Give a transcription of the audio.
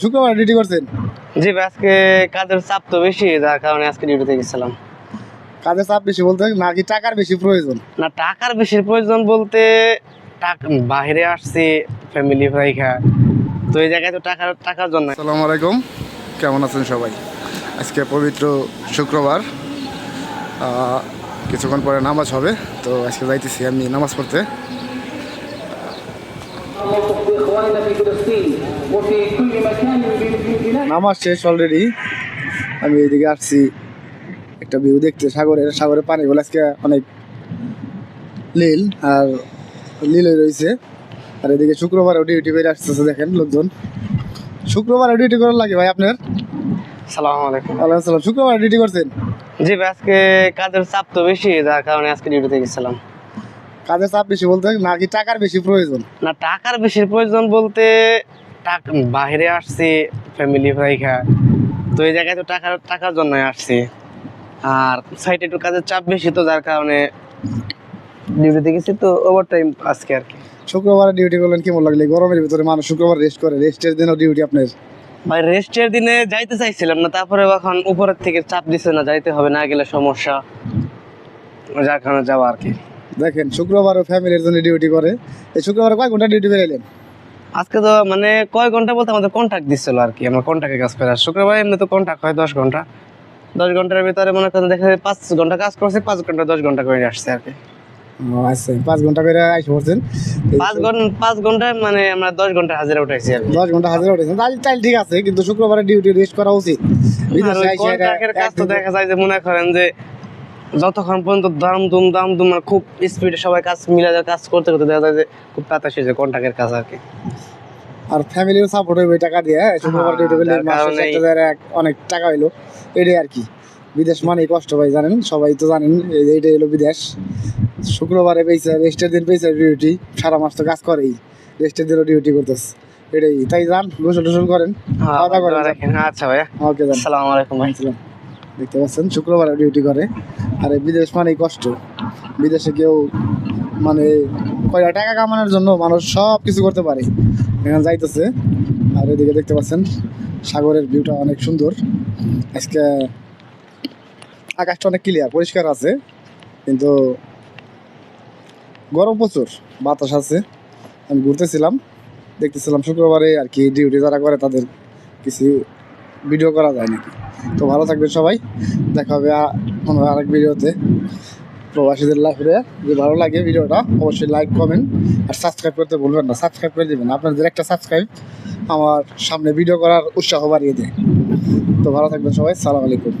শুক্রবার ডিউটি করছেন? জি ভাই আজকে কাজের চাপ তো বেশি যার কারণে আজকে ডিউটিতে গেছিলাম। কাজের চাপ বেশি বলতে নাকি টাকার বেশি প্রয়োজন? না টাকার বেশি প্রয়োজন বলতে টাকা বাইরে আসছি ফ্যামিলি রাইখা তো এই জায়গায় তো টাকার টাকার জন্য। আসসালামু আলাইকুম কেমন আছেন সবাই? আজকে পবিত্র শুক্রবার। কিছুক্ষণ পরে নামাজ হবে তো আজকে যাইতেছি আমি নামাজ পড়তে। নামাজ শেষ অলরেডি আমি এদিকে আসছি। একটা ভিউ দেখতে সাগরের সাগরের পানিগুলো আজকে অনেক লীল আর লীলে রয়েছে। আর এদিকে শুক্রবারও ডিউটি করে আসতেছে দেখেন লোকজন। শুক্রবারও ডিউটি করার লাগে ভাই আপনার? সালাম আলাইকুম। ওয়ালাইকুম সালাম শুক্রবার ডিউটি করছেন? জি ভাই আজকে কাজের চাপ তো বেশি যার কারণে আজকে ডিউটিতে গেছিলাম। কাজের চাপ বেশি বলতে নাকি টাকার বেশি প্রয়োজন? না টাকার বেশি প্রয়োজন বলতে টাকা বাইরে আসছি ফ্যামিলি রাইখা তো এই জায়গায় তো টাকার টাকার জন্য আসছি। আর সাইডে একটু কাজের চাপ বেশি তো যার কারণে ডিউটিতে গেছি তো ওভার টাইম আজকে আর কি। শুক্রবারে ডিউটি করলেন কেমন লাগলে? গরমের ভিতরে মানুষ শুক্রবার রেস্ট করে রেস্টের দিনও ডিউটি আপনার। ভাই রেস্টের দিনে যাইতে চাইছিলাম না তারপরে এখন উপরের থেকে চাপ দিছে না যাইতে হবে না গেলে সমস্যা। যার কারণে যাওয়া আর কি। দেখেন শুক্রবারও ফ্যামিলির জন্য ডিউটি করে। এই শুক্রবারে কয় ঘণ্টা ডিউটি বেরাইলেন? আজকে তো মানে কয় ঘণ্টা বলতে আমাদের কন্ট্যাক্ট দিচ্ছিল আর কি আমরা কন্ট্যাক্টে কাজ করে। আর শুক্রবার এমনি তো কন্ট্যাক্ট হয় দশ ঘণ্টা। দশ ঘণ্টার ভিতরে মনে করেন দেখা যায় পাঁচ ঘণ্টা কাজ করছে পাঁচ ঘণ্টা দশ ঘণ্টা করে আসছে আর কি। আচ্ছা পাঁচ ঘণ্টা করে আইসে পড়ছেন? পাঁচ ঘণ্টা পাঁচ ঘন্টায় মানে আমরা দশ ঘণ্টা হাজিরা উঠাইছি আর দশ ঘণ্টা হাজিরা উঠেছেন তাহলে তাহলে ঠিক আছে কিন্তু শুক্রবারে ডিউটি রেস্ট করা উচিত। দেখা যায় যে মনে করেন যে যতক্ষণ পর্যন্ত দাম দুম দাম দুম মানে খুব স্পিডে সবাই কাজ মিলে যায় কাজ করতে করতে দেখা যায় যে খুব তাড়াতাড়ি শেষ হয় কন্ট্রাক্টের কাজ আর কি। আর ফ্যামিলিও সাপোর্ট হবে টাকা দিয়ে হ্যাঁ, হ্যাঁ, অনেক টাকা হইল। এটাই আর কি। বিদেশ মানে কষ্ট ভাই জানেন? সবাই তো জানেন এই যে এটাই হলো বিদেশ। শুক্রবারে পেয়েছে রেস্টের দিন পেয়েছে ডিউটি সারা মাস তো কাজ করেই। রেস্টের দিনও ডিউটি করতেছে। এটাই তাই যান গোসল টোসল করেন। হ্যাঁ, আচ্ছা ভাইয়া। ওকে আসসালামু আলাইকুম ভাই। দেখতে পাচ্ছেন, শুক্রবারে ডিউটি করে। আর, বিদেশ মানেই কষ্ট। বিদেশে কেউ মানে কয়টা টাকা কামানোর জন্য মানুষ সব কিছু করতে পারে। এখানে যাইতেছে, আর এদিকে দেখতে পাচ্ছেন, সাগরের ভিউটা অনেক সুন্দর। আজকে আকাশটা অনেক ক্লিয়ার পরিষ্কার আছে। কিন্তু গরম প্রচুর, বাতাস আছে। আমি ঘুরতেছিলাম, দেখতেছিলাম শুক্রবারে আর কি ডিউটি যারা করে তাদের কিছু ভিডিও করা যায় নাকি? তো ভালো থাকবে সবাই। দেখা হবে কোনো আরেক ভিডিওতে। প্রবাসীদের লাইফে যদি ভালো লাগে ভিডিওটা, অবশ্যই লাইক, কমেন্ট আর সাবস্ক্রাইব করতে ভুলবেন না। সাবস্ক্রাইব করে দেবেন। আপনাদের একটা সাবস্ক্রাইব আমার সামনে ভিডিও করার উৎসাহ বাড়িয়ে দেয়। তো ভালো থাকবেন সবাই। সালাম আলাইকুম।